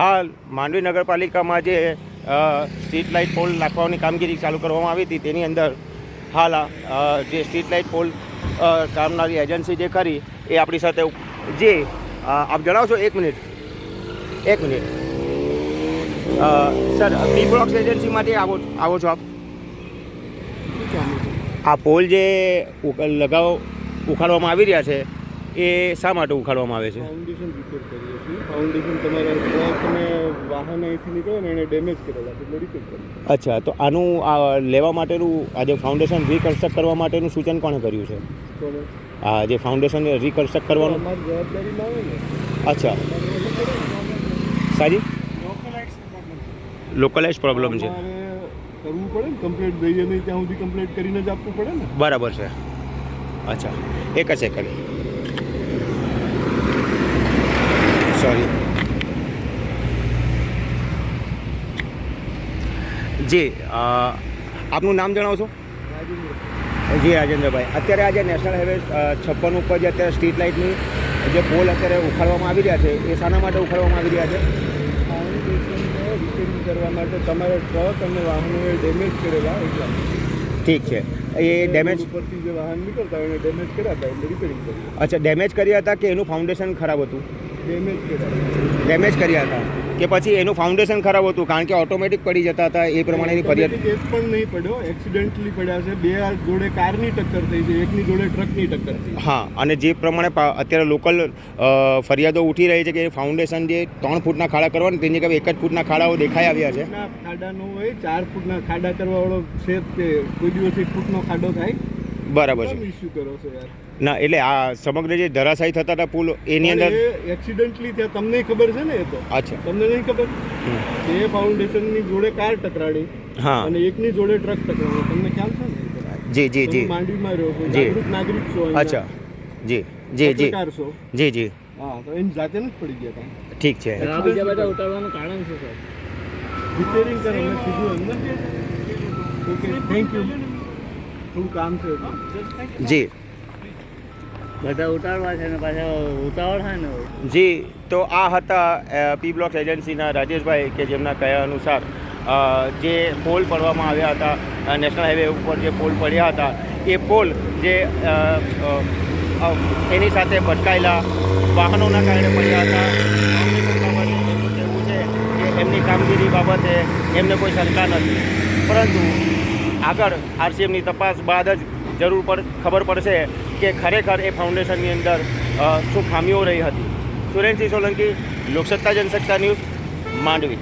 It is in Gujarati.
હાલ માંડવી નગરપાલિકામાં જે સ્ટ્રીટ લાઇટ પોલ નાખવાની કામગીરી ચાલુ કરવામાં આવી હતી તેની અંદર હાલ જે સ્ટ્રીટ લાઇટ પોલ કામનારી એજન્સી જે ખરી એ આપણી સાથે જે આપ જણાવશો એક મિનિટ. એક મિનિટ. સર પી બ્લોક્સ એજન્સીમાંથી આવો આવો છો આપ. આ પોલ જે લગાવ ઉખાડવામાં આવી રહ્યા છે એ શા માટે ઉખાડવામાં આવે છે? ફાઉન્ડેશન રિપેર કરીએ છીએ. ફાઉન્ડેશન તમારા ટ્રક અને વાહન અહીંથી નીકળે ને એને ડેમેજ કરેલા એટલે રિપેર કરીએ. અચ્છા તો આનું આ લેવા માટેનું આ જે ફાઉન્ડેશન રિકન્સ્ટ્રક્ટ કરવા માટેનું સૂચન કોણે કર્યું છે? આ જે ફાઉન્ડેશન રિકન્સ્ટ્રક્ટ કરવાનું? જવાબદારીમાં આવે ને. અચ્છા. સાજી? લોકલાઇઝ પ્રોબ્લેમ છે. કરવું પડે ને કમ્પ્લેટ દઈએ નહીં ત્યાં સુધી કમ્પ્લેટ કરીને જ આપવું પડે ને. બરાબર છે. અચ્છા. એક જ સેકન્ડ સોરી. જી આપનું નામ જણાવશો જી રાજેન્દ્રભાઈ. અત્યારે આજે નેશનલ હાઈવે છપ્પન ઉપર જે અત્યારે સ્ટ્રીટ લાઇટની જે પોલ અત્યારે ઉખાડવામાં આવી રહ્યા છે એ શાના માટે ઉખાડવામાં આવી રહ્યા છે? રિપેરિંગ કરવા માટે તમારા ટ્રક અને વાહનોએ ડેમેજ કરેલા એટલા ઠીક છે. એ ડેમેજ ઉપરથી જે વાહન નીકળતા હોય એને ડેમેજ કર્યા હતા એટલે રિપેરિંગ કર્યું. અચ્છા ડેમેજ કર્યા હતા કે એનું ફાઉન્ડેશન ખરાબ હતું? ડેમેજ કર્યા. હતા. કે પછી એનું ફાઉન્ડેશન ખરાબ હતું કારણ કે ઓટોમેટિક પડી જતા હતા એ પ્રમાણેની ફરિયાદ એક પણ નહીં પડ્યો એક્સિડન્ટલી પડ્યા છે. બે જોડે કારની ટક્કર થઈ છે એકની જોડે ટ્રકની ટક્કર થઈ હા અને જે પ્રમાણે અત્યારે લોકલ ફરિયાદો ઉઠી રહી છે કે ફાઉન્ડેશન જે ત્રણ ફૂટના ખાડા કરવાના તેની જગ્યાએ એક જ ફૂટના ખાડાઓ દેખાઈ આવ્યા છે. ખાડા નો હોય ચાર ફૂટના ખાડા કરવાવાળો છે તે કોઈ દિવસ એક ફૂટનો ખાડો થાય. બરાબર છે કેમ કરો છો યાર ના એટલે આ સમગ્ર જે ધરાશાયી થતા હતા પુલ એની અંદર એક્સિડન્ટલી ત્યાં તમને ખબર છે ને એ તો અચ્છા તમને નહીં ખબર એ ફાઉન્ડેશનની જોડે કાર ટકરાડી હા અને એકની જોડે ટ્રક ટકરાડો તમને ખ્યાલ છે ને જી જી જી માંડવીમાં રહ્યો છો જી. જાગૃત નાગરિક છો અચ્છા જી જી જી જી જી હા તો એની જાતે નથી પડી ગયા તમે ઠીક છે બીજા બધા ઉતારવાનું કારણ છે છે રિપેરિંગ કરે મેં કીધું એમને ઓકે થેન્ક યુ થોડું કામ છે જી. બધા ઉતારવા છે ને પાછા ઉતાવળ છે ને? જી તો આ હતા પી બ્લોક એજન્સીના રાજેશભાઈ કે જેમના કયા અનુસાર જે પોલ પડવામાં આવ્યા હતા નેશનલ હાઈવે ઉપર જે પોલ પડ્યા હતા એ પોલ જે એની સાથે ભટકાયેલા વાહનોના કારણે પડ્યા હતા. છે કે એમની કામગીરી બાબતે એમને કોઈ શંકા નથી. પરંતુ આગળ આરસીએમની તપાસ બાદ જ જરૂર પડ, ખબર પડશે કે ખરેખર એ ફાઉન્ડેશનની અંદર શું ખામીઓ રહી હતી. સુરેન્દ્રસિંહ સોલંકી, લોકસત્તા જનસત્તા ન્યૂઝ, માંડવી.